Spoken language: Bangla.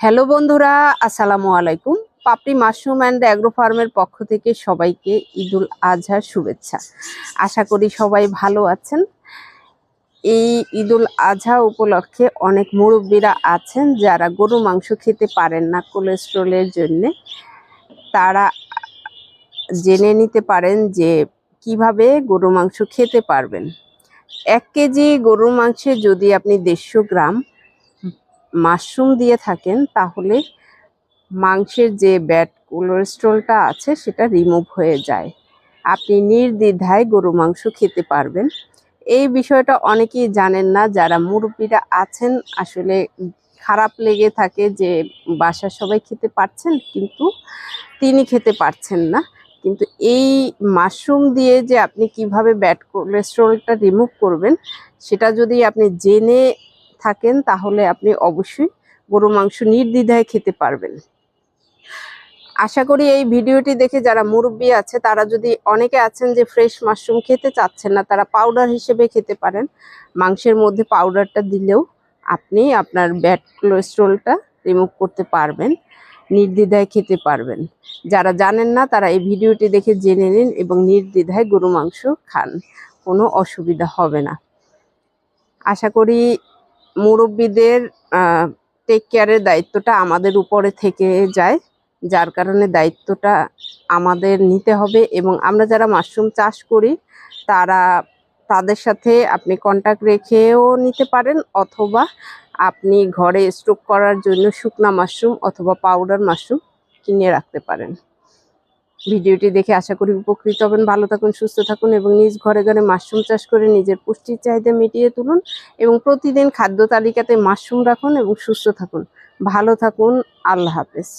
হ্যালো বন্ধুরা, আসসালামু আলাইকুম। পাপড়ি মাশরুম অ্যান্ড অ্যাগ্রো ফার্মের পক্ষ থেকে সবাইকে ঈদুল আজহার শুভেচ্ছা। আশা করি সবাই ভালো আছেন। এই ঈদুল আজহা উপলক্ষে অনেক মুরব্বীরা আছেন যারা গরু মাংস খেতে পারেন না কোলেস্ট্রলের জন্যে। তারা জেনে নিতে পারেন যে কীভাবে গরু মাংস খেতে পারবেন। এক কেজি গরুর মাংসে যদি আপনি দেড়শো গ্রাম মাশরুম দিয়ে থাকেন, তাহলে মাংসের যে ব্যাড কোলেস্ট্রলটা আছে সেটা রিমুভ হয়ে যায়। আপনি নির্দ্বিধায় গরু মাংস খেতে পারবেন। এই বিষয়টা অনেকেই জানেন না, যারা মুরব্বীরা আছেন, আসলে খারাপ লেগে থাকে যে বাসা সবাই খেতে পারছেন, কিন্তু তিনি খেতে পারছেন না। কিন্তু এই মাশরুম দিয়ে যে আপনি কীভাবে ব্যাড কোলেস্ট্রলটা রিমুভ করবেন, সেটা যদি আপনি জেনে থাকেন, তাহলে আপনি অবশ্যই গরু মাংস নির্দ্বিধায় খেতে পারবেন। আশা করি এই ভিডিওটি দেখে যারা মুরব্বী আছে, তারা যদি অনেকে আছেন যে ফ্রেশ মাশরুম খেতে চাচ্ছেন না, তারা পাউডার হিসেবে খেতে পারেন। মাংসের মধ্যে পাউডারটা দিলেও আপনি আপনার ব্যাড কোলেস্ট্রলটা রিমুভ করতে পারবেন, নির্দ্বিধায় খেতে পারবেন। যারা জানেন না, তারা এই ভিডিওটি দেখে জেনে নিন এবং নির্দ্বিধায় গরু মাংস খান। কোনো অসুবিধা হবে না। আশা করি মুরব্বীদের টেক কেয়ারের দায়িত্বটা আমাদের উপরে থেকে যায়। যার কারণে দায়িত্বটা আমাদের নিতে হবে এবং আমরা যারা মাশরুম চাষ করি, তারা তাদের সাথে আপনি কন্ট্যাক্ট রেখেও নিতে পারেন অথবা আপনি ঘরে স্টোক করার জন্য শুকনা মাশরুম অথবা পাউডার মাশরুম কিনে রাখতে পারেন। ভিডিওটি দেখে আশা করি উপকৃত হবেন। ভালো থাকুন, সুস্থ থাকুন এবং নিজ ঘরে ঘরে মাশরুম চাষ করে নিজের পুষ্টির চাহিদা মিটিয়ে তুলুন এবং প্রতিদিন খাদ্য তালিকাতে মাশরুম রাখুন এবং সুস্থ থাকুন। ভালো থাকুন, আল্লাহ হাফেজ।